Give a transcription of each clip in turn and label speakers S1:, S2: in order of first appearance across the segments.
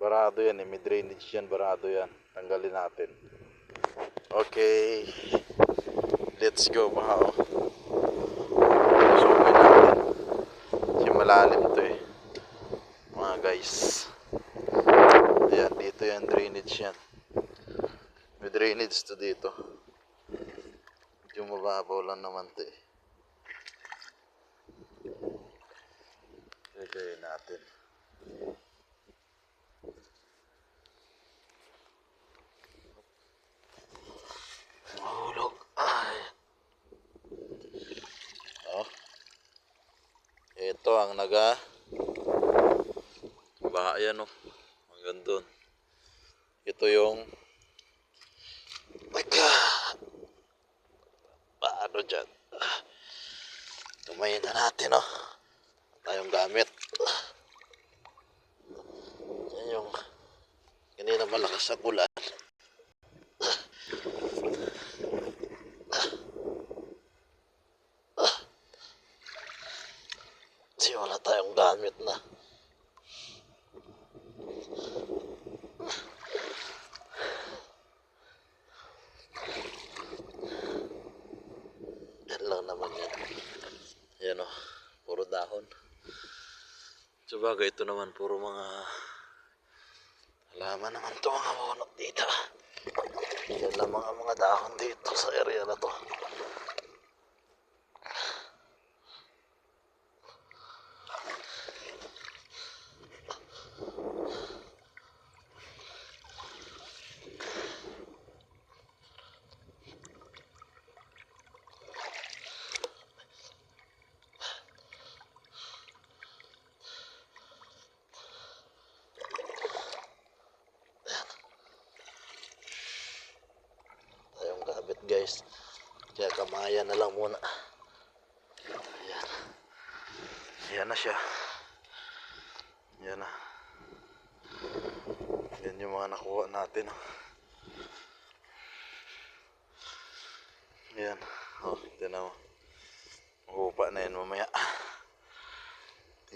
S1: Barado yan eh. May drainage yan. Barado yan. Tanggalin natin. Okay. Let's go mga oh. Susukin natin. Kasi malalim to eh. Mga guys. Ayan, dito yan drainage yan. May drainage to dito. Medyo mababaw lang naman to eh. Gagawin natin. Ito ang naga. Baha yan oh. Hanggang doon. Ito yung Teka. Paano dyan? Tumayin na natin oh. Tayong gamit. Yan yung kanina malakas ang ulan. Kasi wala tayong gamit na. Yan lang naman yan. Yan o. Puro dahon. Sabagay ito naman puro mga halaman naman to mga bunot dito. Yan lang mga mga dahon dito sa area na to. tayong gamit guys kaya kamayan na lang muna. Ayan. Ayan na siya. Ayan na. Yan yung mga nakuha natin oh. ayan. Oh tinan mo mahupa na yan mamaya.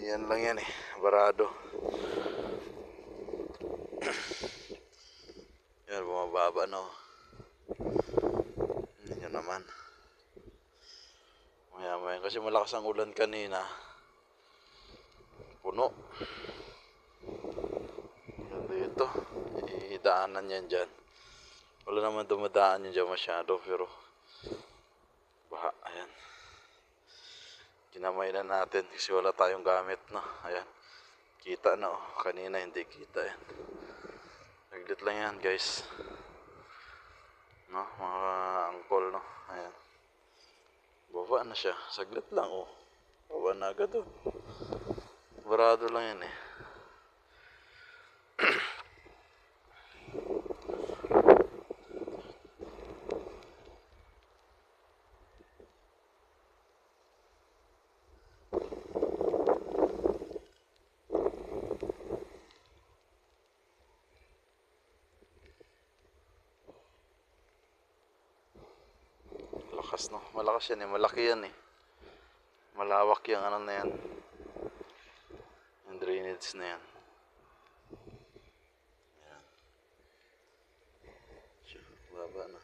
S1: Yan lang yan eh. Barado. Yan bumababa na oh hindi nyo naman. Maya maya. Kasi malakas ang ulan kanina. Puno. Dito. Idaanan yan dyan. Wala naman dumadaan yan dyan masyado. Pero baha. Ayan. Kinamay na natin kasi wala tayong gamit na. Ayan. Kita na oh. Kanina hindi kita yan. Naglit lang yan guys no mga angkol no ayan baba na siya. Saglit lang oh. Baba na agad oh. Barado lang yan eh lakas no? Malakas yan eh. Malaki yan eh. Malawak yung ano na yan. Yung drainage na yan. Yan baba na.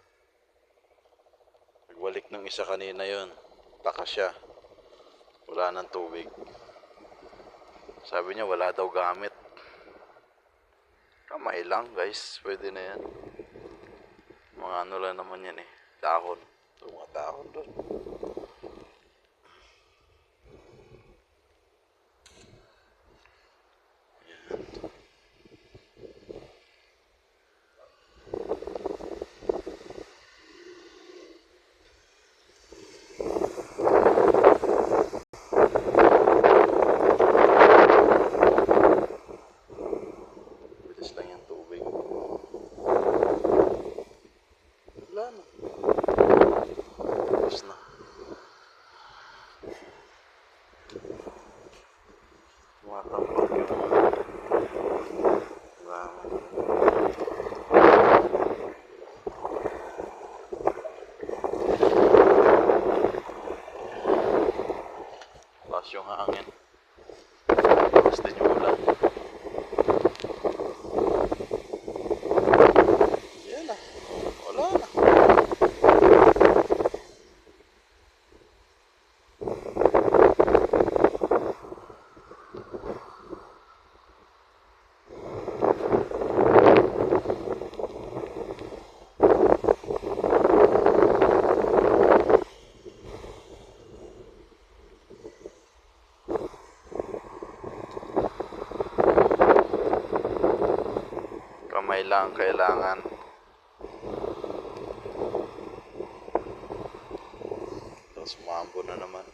S1: Nagbalik ng isa kanina yon taka siya. Wala ng tubig. Sabi niya wala daw gamit. Kamay lang guys. Pwede na yan. Mga ano lang naman yan eh. Dahon I want Lakas yung hangin. Tapos din yung ulan. Kanilang kailangan. Tapos maambo na naman.